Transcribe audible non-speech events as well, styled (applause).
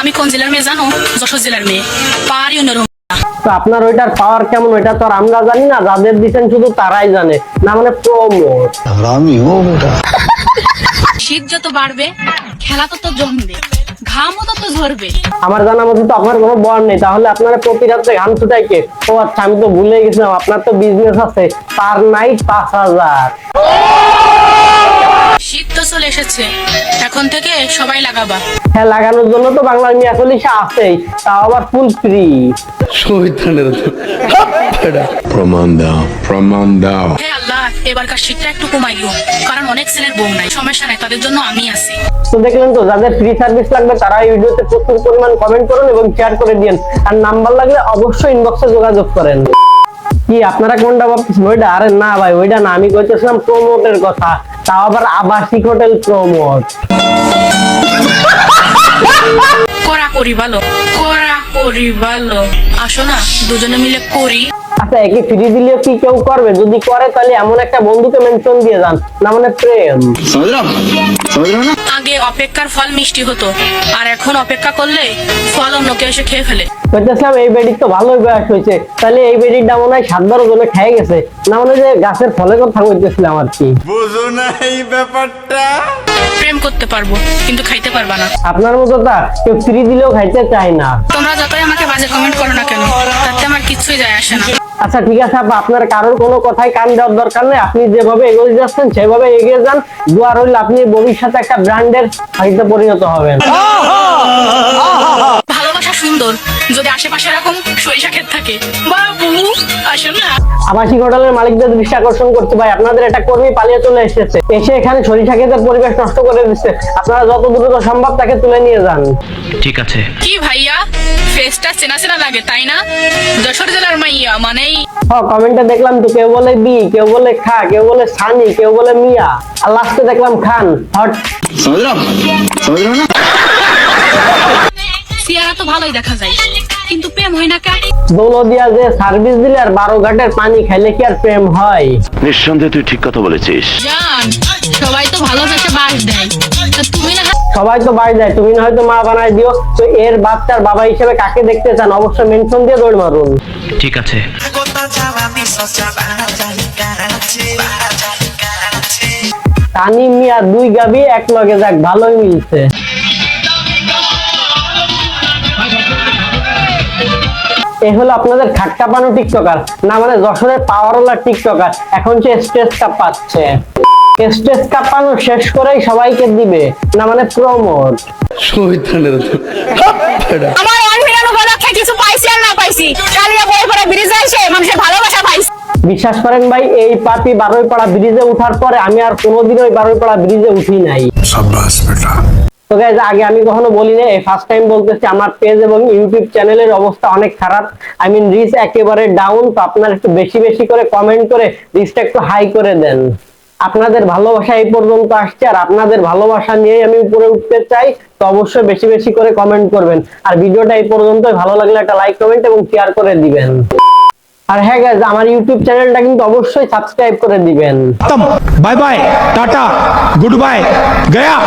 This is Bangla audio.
আমি কোন জেলার মেয়ে জানো? যশোর জেলার মেয়ে। পাহাড়ি অন্যরকম। তো আপনার ওইটার পাওয়ার কেমন? ওইটা তো আর আমরা জানি না যাদের দিচ্ছেন শুধু তারাই জানে। না মানে প্রমোট শীত যত বাড়বে খেলা তত জমবে আমার জানা মতো তো আপনার কোনো বর নেই তাহলে আপনারা প্রতি রাত্রে ঘাম ছুটাই কে? ও আচ্ছা আমি তো ভুলে গেছিলাম আপনার তো বিজনেস আছে। পার নাইট পাঁচ হাজার। শীত তো চলে এসেছে। এখন থেকে সবাই লাগাবা। হ্যাঁ লাগানোর জন্য তো বাংলার মিয়া চল্লিশে আছেই তাও আবার ফুল ফ্রি প্রমাণ দাও প্রমাণ দাও। হে আল্লাহ এবারকার শীতটা একটু কমাইলো কারণ অনেক ছেলের বউ নাই সমস্যা নাই তাদের জন্য আমি আছি। তো দেখলেন তো যাদের ফ্রি সার্ভিস লাগবে তারা এই ভিডিওতে প্রচুর পরিমাণ কমেন্ট করুন এবং শেয়ার করে দিন আর নাম্বার লাগলে অবশ্যই ইনবক্সে যোগাযোগ করেন। কি আপনারা কোনটা ভাবতেছেন? ওইটা? আরে না ভাই ওইটা না। আমি কইতেছিলাম প্রমোটের কথা। তাও আবার আবাসিক হোটেল প্রমোট করা করি ভালো করা করি ভালো। আসো না দুজনে মিলে করি। আচ্ছা একে ফ্রি দিলে কি কেউ করবে? যদি করে তাহলে এমন একটা বন্ধুকে মেনশন দিয়ে যান। না মানে প্রেম। আগে অপেক্ষার ফল মিষ্টি হতো। আর এখন অপেক্ষা করলে ফল অন্যকে এসে খেয়ে ফেলে। কইতেছিলাম এই বেডির তো ভালোই বয়স হয়েছে। তাহলে এই বেডির দাম মনে হয় সাত বারো জনে খেয়ে গেছে। না মানে যে গাছের ফলের কথা কইতেছিলাম আর কি। প্রেম করতে পারব কিন্তু খাইতে পারবা না। আপনার মতো তা কেউ ফ্রি দিলেও খাইতে চায় না। তোমরা যতই আমাকে বাজে কমেন্ট করো না কেন তাতে আমার কিছুই যায় আসে না। আচ্ছা ঠিক আছে আপা আপনার কারোর কোনো কথাই কান দেওয়ার দরকার নেই। আপনি যেভাবে এগিয়ে যাচ্ছেন সেভাবে এগিয়ে যান। দোয়া রইল আপনি ভবিষ্যতে একটা ব্র্যান্ডের হাইতে পরিণত হবেন। সুন্দর। যদি আশেপাশে এরকম সরিষা ক্ষেত থাকে বা বহু না। আবাসিক হোটেলের মালিকদের দৃষ্টি আকর্ষণ করতে পারে। আপনাদের একটা কর্মী পালিয়ে চলে এসেছে। এসে এখানে সরিষা ক্ষেতের পরিবেশ নষ্ট করে দিচ্ছে। আপনারা যত দ্রুত সম্ভব তাকে তুলে নিয়ে যান। ঠিক আছে। কি ভাইয়া? ফেসটা চেনা চেনা লাগে তাই না? যশোর জেলার মাইয়া মানেই হ কমেন্টে দেখলাম তো কেউ বলে বি কেউ বলে খা কেউ বলে সানি কেউ বলে মিয়া। আর লাস্টে দেখলাম খান হট। সমুদ্র সমুদ্র না? চেহারা তো ভালোই দেখা যায় কিন্তু প্রেম হয় না কার? দৌলদিয়া যে সার্ভিস দিলে আর বারো ঘাটের পানি খাইলে কি আর প্রেম হয়? নিঃসন্দেহে তুই ঠিক কথা বলেছিস। সবাই তো ভালোবেসে বাস দেয়। তুমি না সবাই তো বাড়ি দেয় তুমি হয়তো মা বানায় দিও। তো এর বাচ্চার বাবা হিসেবে কাকে দেখতে চান? অবশ্যই মেনশন দিয়ে দৌড় মারুন। ঠিক আছে। তানিম মিয়া দুই গাবি এক লগে যাক ভালোই মিলছে। এ হলো আপনাদের খাট্টা পানো টিকটকার। না মানে যশোরের পাওয়ারওয়ালা টিকটকার। এখন সে স্টেজ কাপ পাচ্ছে। স্টেজ কাপানো শেষ করেই সবাইকে দিবে। না মানে প্রমোট (laughs) আমার উপলক্ষে কিছু পাইছি আর না পাইছি। কালিয়া বই পড়া ব্রিজে এসে মানুষের ভালোবাসা পাইছি। বিশ্বাস করেন ভাই এই পাপি বারোই পাড়া ব্রিজে উঠার পরে আমি আর কোনোদিন ওই বারোই পাড়া ব্রিজে উঠি নাই। সাব্বাস বেটা। তো গাইজ আগে আমি কখনো বলি না এই ফার্স্ট টাইম বলতেছি, আমার পেজ এবং ইউটিউব চ্যানেলের অবস্থা অনেক খারাপ। আই মিন রিচ একেবারে ডাউন তো আপনারা একটু বেশি বেশি করে কমেন্ট করে রিচটা একটু হাই করে দেন। আপনাদের ভালোবাসা এই পর্যন্ত আসছে, আর আপনাদের ভালোবাসা নিয়েই আমি উপরে উঠতে চাই, তো অবশ্যই বেশি বেশি করে কমেন্ট করবেন। আর ভিডিওটা এই পর্যন্ত ভালো লাগলে একটা লাইক কমেন্ট এবং শেয়ার করে দিবেন। আর হ্যাঁ গাইজ আমার ইউটিউব চ্যানেলটা কিন্তু অবশ্যই সাবস্ক্রাইব করে দিবেন। Bye bye tata good bye Gaya